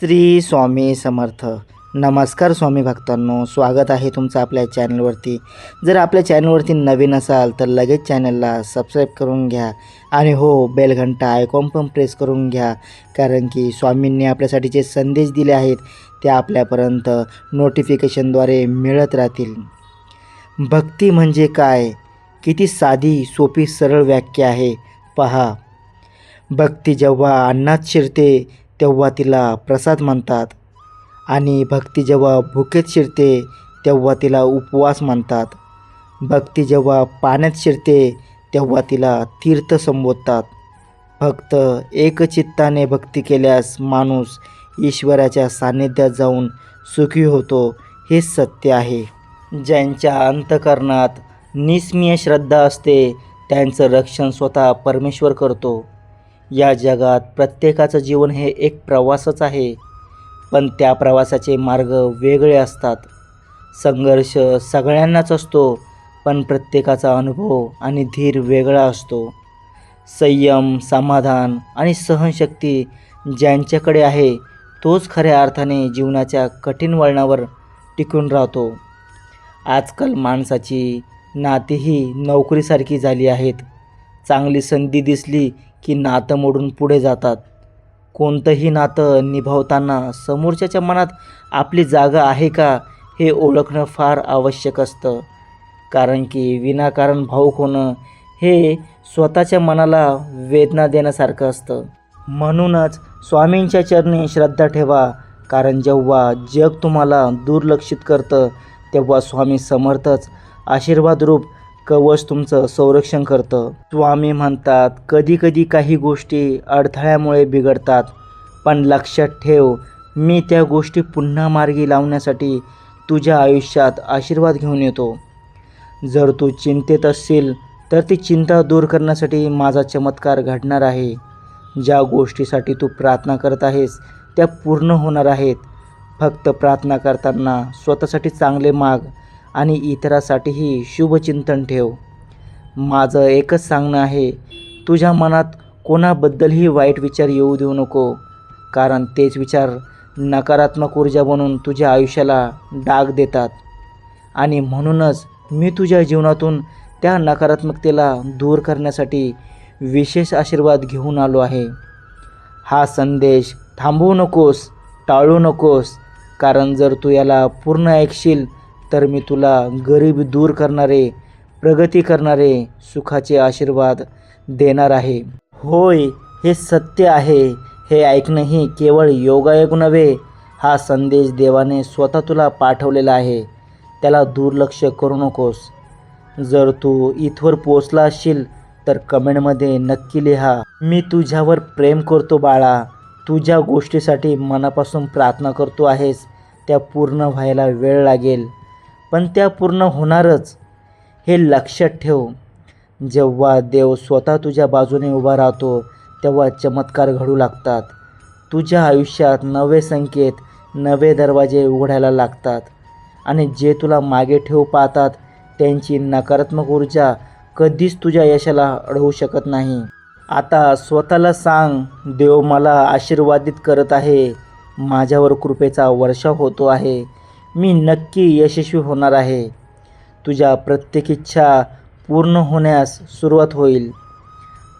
श्री स्वामी समर्थ. नमस्कार स्वामी भक्तांनो स्वागत आहे तुमचं आपल्या चॅनलवरती. जर आपल्या चॅनलवरती नवीन असाल तर लगेच चॅनलला सबस्क्राईब करून घ्या आणि हो बेलघंटा आयकॉन पण प्रेस करून घ्या. कारण की स्वामींनी आपल्यासाठी जे संदेश दिले आहेत ते आपल्यापर्यंत नोटिफिकेशनद्वारे मिळत राहतील. भक्ती म्हणजे काय? किती साधी सोपी सरळ व्याख्या आहे. पहा. भक्ती जेव्हा अन्नात शिरते तेव्हा तिला प्रसाद म्हणतात. आणि भक्ती जेव्हा भुकेत शिरते तेव्हा तिला उपवास म्हणतात. भक्ती जेव्हा पाण्यात शिरते तेव्हा तिला तीर्थ संबोधतात. फक्त एकचित्ताने भक्ती केल्यास माणूस ईश्वराच्या सान्निध्यात जाऊन सुखी होतो हे सत्य आहे. ज्यांच्या अंतकरणात निस्मीय श्रद्धा असते त्यांचं रक्षण स्वतः परमेश्वर करतो. या जगात प्रत्येकाचं जीवन हे एक प्रवासच आहे. पण त्या प्रवासाचे मार्ग वेगळे असतात. संघर्ष सगळ्यांनाच असतो पण प्रत्येकाचा अनुभव आणि धीर वेगळा असतो. संयम समाधान आणि सहनशक्ती ज्यांच्याकडे आहे तोच खऱ्या अर्थाने जीवनाच्या कठीण वळणावर टिकून राहतो. आजकाल माणसाची नातीही नोकरीसारखी झाली आहेत. चांगली संधी दिसली की नातं मोडून पुढे जातात. कोणतंही नातं निभावताना समोरच्याच्या मनात आपली जागा आहे का हे ओळखणं फार आवश्यक असतं. कारण की विनाकारण भाऊक होणं हे स्वतःच्या मनाला वेदना देण्यासारखं असतं. म्हणूनच स्वामींच्या चरणी श्रद्धा ठेवा. कारण जेव्हा जग तुम्हाला दुर्लक्षित करतं तेव्हा स्वामी समर्थच आशीर्वादरूप कवच तुमचं संरक्षण करतं. स्वामी म्हणतात कधी कधी काही गोष्टी अडथळ्यामुळे बिघडतात. पण लक्षात ठेव मी त्या गोष्टी पुन्हा मार्गी लावण्यासाठी तुझ्या आयुष्यात आशीर्वाद घेऊन येतो. जर तू चिंतेत असशील तर ती चिंता दूर करण्यासाठी माझा चमत्कार घडणार आहे. ज्या गोष्टीसाठी तू प्रार्थना करत आहेस त्या पूर्ण होणार आहेत. फक्त प्रार्थना करताना स्वतःसाठी चांगले माग आणि इतरासाठीही शुभचिंतन ठेव. माझं एकच सांगणं आहे तुझ्या मनात कोणाबद्दलही वाईट विचार येऊ देऊ नको कारण तेच विचार नकारात्मक ऊर्जा बनून तुझ्या आयुष्याला डाग देतात. आणि म्हणूनच मी तुझ्या जीवनातून त्या नकारात्मकतेला दूर करण्यासाठी विशेष आशीर्वाद घेऊन आलो आहे. हा संदेश थांबवू नकोस टाळू नकोस कारण जर तू याला पूर्ण ऐकशील तर मी तुला गरिबी दूर करणारे प्रगती करणारे सुखाचे आशीर्वाद देणार आहे. होय हे सत्य आहे. हे ऐकणंही केवळ योगायोग नव्हे हा संदेश देवाने स्वतः तुला पाठवलेला आहे. त्याला दुर्लक्ष करू नकोस. जर तू इथवर पोचला असशील तर कमेंटमध्ये नक्की लिहा. मी तुझ्यावर प्रेम करतो बाळा. तुझ्या गोष्टीसाठी मनापासून प्रार्थना करतो आहेस. त्या पूर्ण व्हायला वेळ लागेल. पण त्या पूर्ण होणारच. हे लक्षात ठेव. जेव्हा देव स्वतः तुझ्या बाजूने उभा राहतो तेव्हा चमत्कार घडू लागतात. तुझ्या आयुष्यात नवे संकेत नवे दरवाजे उघडायला लागतात. आणि जे तुला मागे ठेवू पाहतात त्यांची नकारात्मक ऊर्जा कधीच तुझ्या यशाला अडवू शकत नाही. आता स्वतःला सांग देव मला आशीर्वादित करत आहे. माझ्यावर कृपेचा वर्षाव होतो आहे. मी नक्की यशस्वी होणार आहे. तुझ्या प्रत्येक इच्छा पूर्ण होण्यास सुरुवात होईल.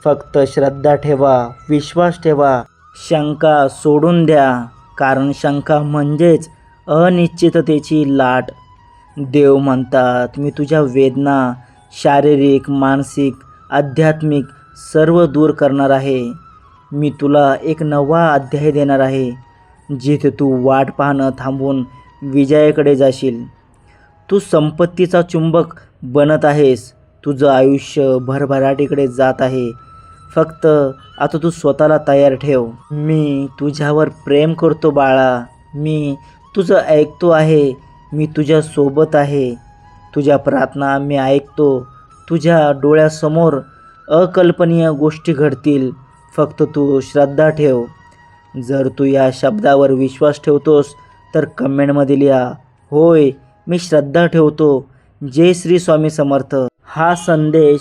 फक्त श्रद्धा ठेवा विश्वास ठेवा. शंका सोडून द्या कारण शंका म्हणजेच अनिश्चिततेची लाट. देव म्हणतात मी तुझ्या वेदना शारीरिक मानसिक आध्यात्मिक सर्व दूर करणार आहे. मी तुला एक नवा अध्याय देणार आहे. जिथे तू वाट पाहणं थांबून विजयाकडे जाशील. तू संपत्तीचा चुंबक बनत आहेस. तुझं आयुष्य भरभराटीकडे जात आहे. फक्त आता तू स्वतःला तयार ठेव. मी तुझ्यावर प्रेम करतो बाळा. मी तुझं ऐकतो आहे. मी तुझ्या सोबत आहे. तुझ्या प्रार्थना मी ऐकतो. तुझ्या डोळ्यासमोर अकल्पनीय गोष्टी घडतील. फक्त तू श्रद्धा ठेव. जर तू या शब्दावर विश्वास ठेवतोस तर कमेंटमध्ये लिहा होय मी श्रद्धा ठेवतो. जय श्री स्वामी समर्थ. हा संदेश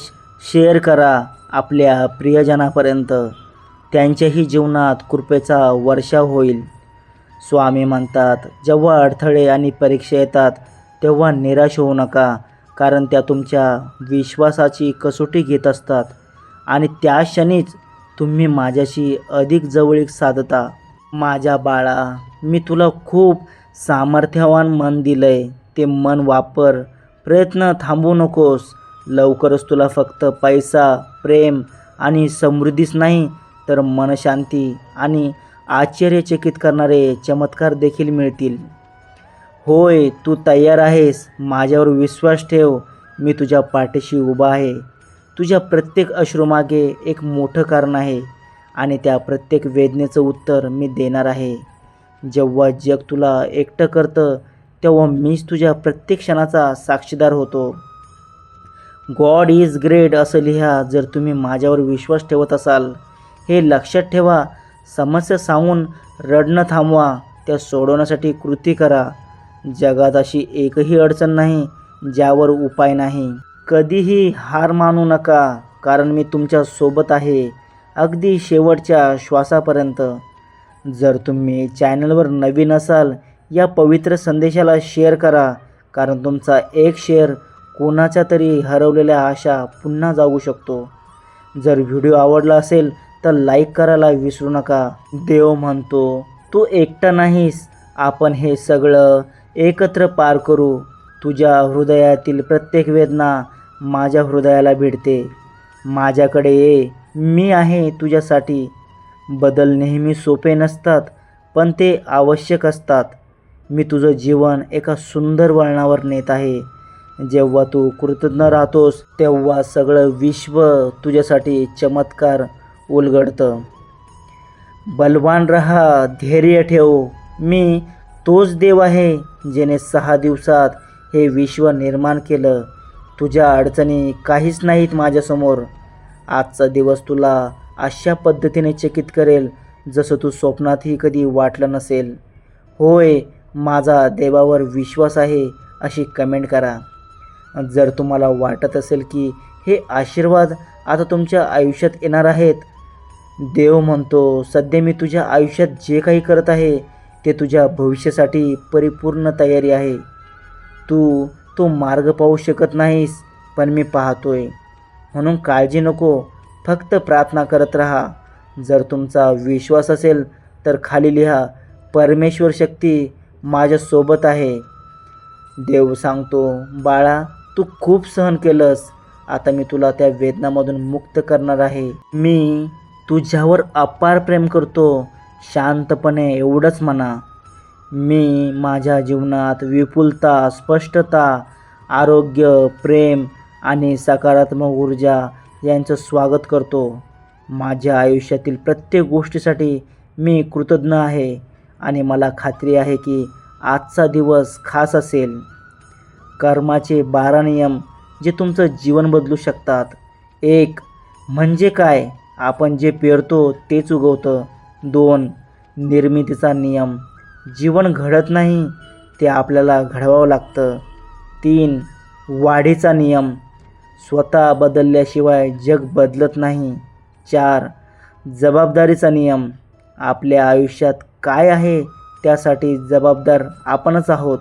शेअर करा आपल्या प्रियजनापर्यंत. त्यांच्याही जीवनात कृपेचा वर्षा होईल. स्वामी म्हणतात जेव्हा अडथळे आणि परीक्षा येतात तेव्हा निराश होऊ नका कारण त्या तुमच्या विश्वासाची कसोटी घेत असतात आणि त्या क्षणीच तुम्ही माझ्याशी अधिक जवळीक साधता. माझ्या बाळा मी तुला खूप सामर्थ्यवान मन दिलं आहे ते मन वापर. प्रयत्न थांबू नकोस. लवकरच तुला फक्त पैसा प्रेम आणि समृद्धीच नाही तर मनशांती आणि आश्चर्यचकित करणारे चमत्कार देखील मिळतील. होय तू तयार आहेस. माझ्यावर विश्वास ठेव. मी तुझ्या पाठीशी उभा आहे. तुझ्या प्रत्येक अश्रूमागे एक मोठं कारण आहे आणि त्या प्रत्येक वेदनेचं उत्तर मी देणार आहे. जेव्हा जग तुला एकटं करतं तेव्हा मीच तुझ्या प्रत्येक क्षणाचा साक्षीदार होतो. गॉड इज ग्रेट असं लिहा जर तुम्ही माझ्यावर विश्वास ठेवत असाल. हे लक्षात ठेवा समस्या सांगून रडणं थांबवा त्या सोडवण्यासाठी कृती करा. जगात अशी एकही अडचण नाही ज्यावर उपाय नाही. कधीही हार मानू नका कारण मी तुमच्यासोबत आहे अगदी शेवटच्या श्वासापर्यंत. जर तुम्ही चॅनलवर नवीन असाल या पवित्र संदेशाला शेअर करा. कारण तुमचा एक शेअर कोणाच्या तरी हरवलेल्या आशा पुन्हा जागू शकतो. जर व्हिडिओ आवडला असेल तर लाईक करायला विसरू नका. देव म्हणतो तू एकटा नाहीस. आपण हे सगळं एकत्र पार करू. तुझ्या हृदयातील प्रत्येक वेदना माझ्या हृदयाला भिडते. माझ्याकडे ये. मी आहे तुझ्यासाठी. बदल नेहमी सोपे नसतात पण ते आवश्यक असतात. मी तुझं जीवन एका सुंदर वळणावर नेत आहे. जेव्हा तू कृतज्ञ राहतोस तेव्हा सगळं विश्व तुझ्यासाठी चमत्कार उलगडतं. बलवान रहा धैर्य ठेव. मी तोच देव आहे ज्याने सहा दिवसात हे विश्व निर्माण केलं. तुझ्या अडचणी काहीच नाहीत माझ्यासमोर. आजचा दिवस तुला अशा पद्धतीने चकित करेल जसं तू स्वप्नातही कधी वाटलं नसेल. होय माझा देवावर विश्वास आहे अशी कमेंट करा. जर तुम्हाला वाटत असेल की हे आशीर्वाद आता तुमच्या आयुष्यात येणार आहेत देव म्हणतो सध्या मी तुझ्या आयुष्यात जे काही करत आहे ते तुझ्या भविष्यासाठी परिपूर्ण तयारी आहे. तू तो मार्ग पाहू शकत नाहीस पण मी पाहतोय. म्हणून काळजी नको फक्त प्रार्थना करत राहा. जर तुमचा विश्वास असेल तर खाली लिहा परमेश्वर शक्ती माझ्यासोबत आहे. देव सांगतो बाळा तू खूप सहन केलंस. आता मी तुला त्या वेदनामधून मुक्त करणार आहे. मी तुझ्यावर अपार प्रेम करतो. शांतपणे एवढंच म्हणा. मी माझ्या जीवनात विपुलता स्पष्टता आरोग्य प्रेम आणि सकारात्मक ऊर्जा यांचं स्वागत करतो. माझ्या आयुष्यातील प्रत्येक गोष्टीसाठी मी कृतज्ञ आहे आणि मला खात्री आहे की आजचा दिवस खास असेल. कर्माचे बारा नियम जे तुमचं जीवन बदलू शकतात. एक म्हणजे काय? आपण जे पेरतो तेच उगवतं. दोन निर्मितीचा नियम. जीवन घडत नाही ते आपल्याला घडवावं लागतं. तीन वाढीचा नियम. स्वतः बदलल्याशिवाय जग बदलत नाही. चार जबाबदारीचा नियम. आपल्या आयुष्यात काय आहे त्यासाठी जबाबदार आपणच आहोत.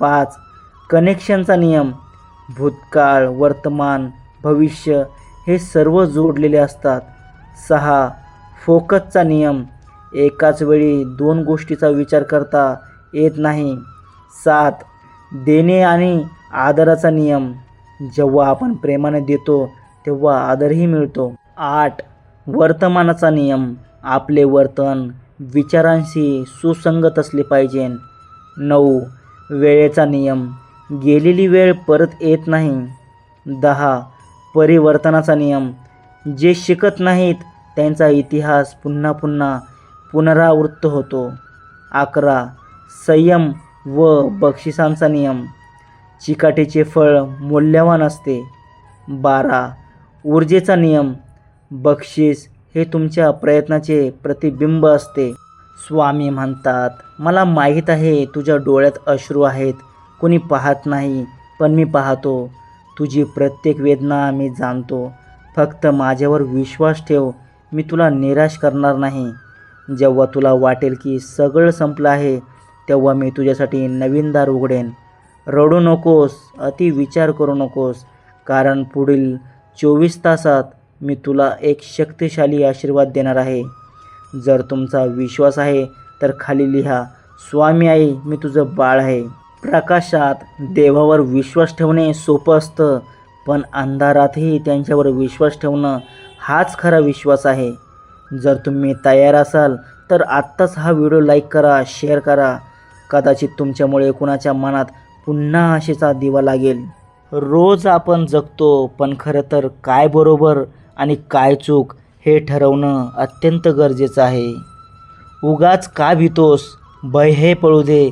पाच कनेक्शनचा नियम. भूतकाळ वर्तमान भविष्य हे सर्व जोडलेले असतात. सहा फोकसचा नियम. एकाच वेळी दोन गोष्टीचा विचार करता येत नाही. सात देणे आणि आदराचा नियम. जेव्हा आपण प्रेमाने देतो तेव्हा आदरही मिळतो. आठ. वर्तमानाचा नियम. आपले वर्तन विचारांशी सुसंगत असले पाहिजे. नऊ. वेळेचा नियम. गेलेली वेळ परत येत नाही. दहा. परिवर्तनाचा नियम. जे शिकत नाहीत त्यांचा इतिहास पुन्हा पुन्हा पुनरावृत्त होतो. अकरा. संयम व बक्षिसांचा नियम. चिकाटीचे फळ मूल्यवान असते. बारा. ऊर्जेचा नियम. बक्षीस हे तुमच्या प्रयत्नाचे प्रतिबिंब असते. स्वामी म्हणतात मला माहीत आहे तुझ्या डोळ्यात अश्रू आहेत. कोणी पाहत नाही पण मी पाहतो. तुझी प्रत्येक वेदना मी जाणतो. फक्त माझ्यावर विश्वास ठेव. मी तुला निराश करणार नाही. जेव्हा तुला वाटेल की सगळं संपलं आहे तेव्हा मी तुझ्यासाठी नवीन दार उघडेन. रडू नकोस अति विचार करू नकोस. कारण पुढील चोवीस तासात मी तुला एक शक्तिशाली आशीर्वाद देणार आहे. जर तुमचा विश्वास आहे तर खाली लिहा स्वामी आई मी तुझं बाळ आहे. प्रकाशात देवावर विश्वास ठेवणे सोपं असतं पण अंधारातही त्यांच्यावर विश्वास ठेवणं हाच खरा विश्वास आहे. जर तुम्ही तयार असाल तर आत्ताच हा व्हिडिओ लाईक करा शेअर करा. कदाचित तुमच्यामुळे कुणाच्या मनात पुन्हा आशेचा दिवा लागेल. रोज आपण जगतो पण खरं तर काय बरोबर आणि काय चूक हे ठरवणं अत्यंत गरजेचं आहे. उगाच का भीतोस? भय हे पळू दे.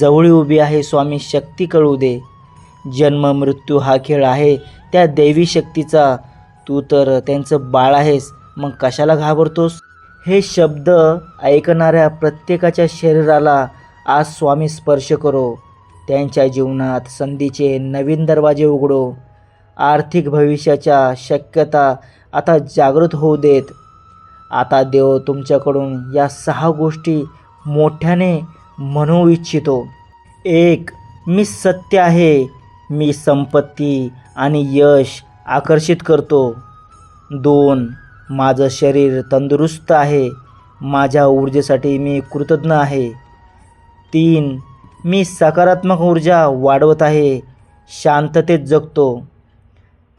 जवळी उभी आहे स्वामी शक्ती कळू दे. जन्म मृत्यू हा खेळ आहे त्या दैवी शक्तीचा. तू तर त्यांचं बाळ आहेस मग कशाला घाबरतोस? हे शब्द ऐकणाऱ्या प्रत्येकाच्या शरीराला आज स्वामी स्पर्श करो. त्यांच्या जीवनात संधीचे नवीन दरवाजे उघडो. आर्थिक भविष्याच्या शक्यता आता जागृत होऊ देत. आता देव तुमच्याकडून या सहा गोष्टी मोठ्याने म्हणू इच्छितो. एक मी सत्य आहे. मी संपत्ती आणि यश आकर्षित करतो. दोन माझं शरीर तंदुरुस्त आहे. माझ्या ऊर्जेसाठी मी कृतज्ञ आहे. तीन मी सकारात्मक ऊर्जा वाढवत आहे शांततेत जगतो.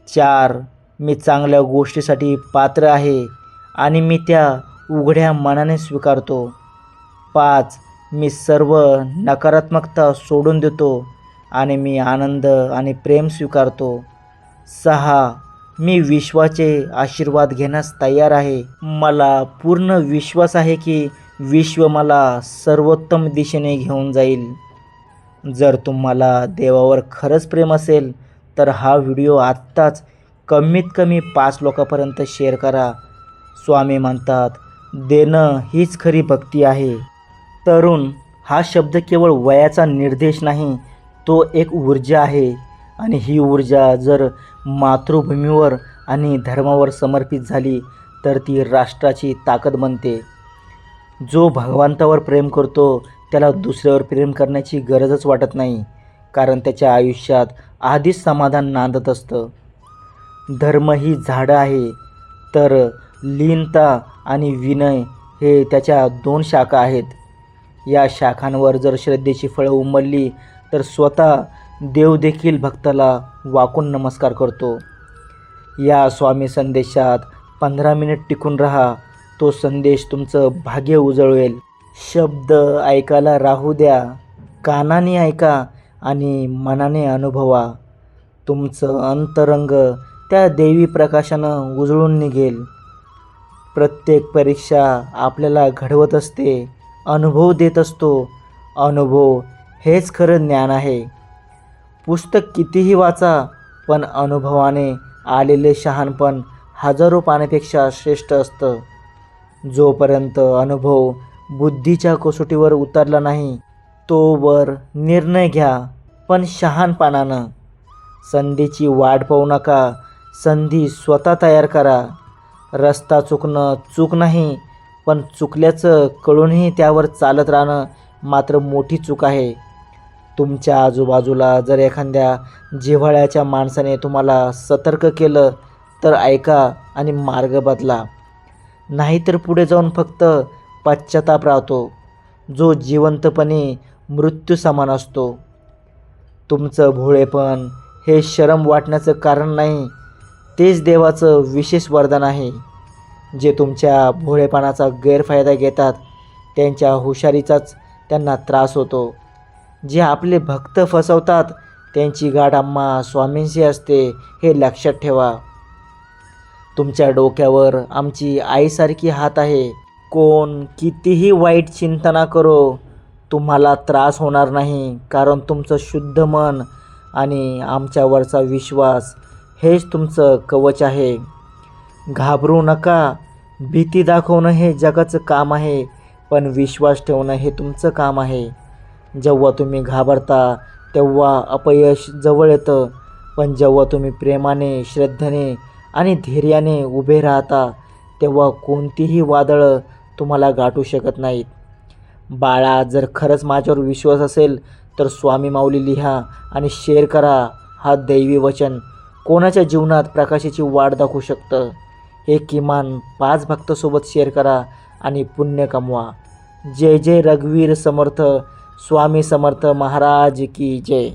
चार मी चांगल्या गोष्टीसाठी पात्र आहे आणि मी त्या उघड्या मनाने स्वीकारतो. पाच मी सर्व नकारात्मकता सोडून देतो आणि मी आनंद आणि प्रेम स्वीकारतो. सहा मी विश्वाचे आशीर्वाद घेण्यास तयार आहे. मला पूर्ण विश्वास आहे की विश्व मला सर्वोत्तम दिशेने घेऊन जाईल. जर तुम्हाला देवावर खरंच प्रेम असेल तर हा व्हिडिओ आत्ताच कमीत कमी पाच लोकांपर्यंत शेअर करा. स्वामी म्हणतात देणं हीच खरी भक्ती आहे. तरुण हा शब्द केवळ वयाचा निर्देश नाही तो एक ऊर्जा आहे. आणि ही ऊर्जा जर मातृभूमीवर आणि धर्मावर समर्पित झाली तर ती राष्ट्राची ताकद बनते. जो भगवंतावर प्रेम करतो त्याला दुसऱ्यावर प्रेम करण्याची गरजच वाटत नाही कारण त्याच्या आयुष्यात आधीच समाधान नांदत असतं. धर्म ही झाडं आहे तर लीनता आणि विनय हे त्याच्या दोन शाखा आहेत. या शाखांवर जर श्रद्धेची फळं उमलली तर स्वतः देवदेखील भक्ताला वाकून नमस्कार करतो. या स्वामी संदेशात पंधरा मिनिट टिकून राहा तो संदेश तुमचं भाग्य उजळवेल. शब्द ऐकायला राहू द्या कानाने ऐका आणि मनाने अनुभवा. तुमचं अंतरंग त्या देवी प्रकाशानं उजळून निघेल. प्रत्येक परीक्षा आपल्याला घडवत असते अनुभव देत असतो. अनुभव हेच खरं ज्ञान आहे. पुस्तक कितीही वाचा पण अनुभवाने आलेले शहाणपण हजारो पाण्यापेक्षा श्रेष्ठ असतं. जोपर्यंत अनुभव बुद्धीच्या कसोटीवर उतरला नाही तोवर निर्णय घ्या पण शहाणपणानं. संधीची वाट पाहू नका संधी स्वतः तयार करा. रस्ता चुकणं चूक नाही पण चुकल्याचं कळूनही त्यावर चालत राहणं मात्र मोठी चूक आहे. तुमच्या आजूबाजूला जर एखाद्या जिव्हाळ्याच्या माणसाने तुम्हाला सतर्क केलं तर ऐका आणि मार्ग बदला. नाहीतर पुढे जाऊन फक्त पश्चाताप राहतो. जो जिवंतपणे मृत्यू समान असतो. तुमचं भोळेपण हे शरम वाटण्याचं कारण नाही तेच देवाचं विशेष वरदान आहे. जे तुमच्या भोळेपणाचा गैरफायदा घेतात त्यांच्या हुशारीचाच त्यांना त्रास होतो. जे आपले भक्त फसवतात त्यांची गाठ आम्हा स्वामींशी असते हे लक्षात ठेवा. तुमच्या डोक्यावर आमची आईसारखी हात आहे. कोण कितीही वाईट चिंतना करो तुम्हाला त्रास होणार नाही कारण तुमचं शुद्ध मन आणि आमच्यावरचा विश्वास हेच तुमचं कवच आहे. घाबरू नका भीती दाखवणं हे जगाचं काम आहे पण विश्वास ठेवणं हे तुमचं काम आहे. जेव्हा तुम्ही घाबरता तेव्हा अपयश जवळ येतं पण जेव्हा तुम्ही प्रेमाने श्रद्धेने आणि धैर्याने उभे राहता तेव्हा कोणतीही वादळं तुम्हाला गाठू शकत नाहीत. बाळा जर खरंच माझ्यावर विश्वास असेल तर स्वामी माऊली लिहा आणि शेअर करा. हा दैवी वचन कोणाच्या जीवनात प्रकाशाची वाट दाखवू शकतं? हे किमान पाच भक्तसोबत शेअर करा आणि पुण्य कमवा. जय जय रघुवीर समर्थ स्वामी समर्थ महाराज की जय.